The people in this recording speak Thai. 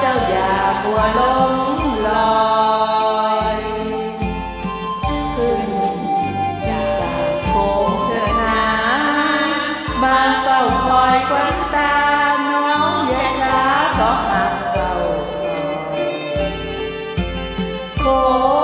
เจ้าอย่าหัวลงลอยขึ้นจากโคงเธอนามาเฝ้าคอยควันตาน้องอย่าช้าก็หักเฝ้าคอย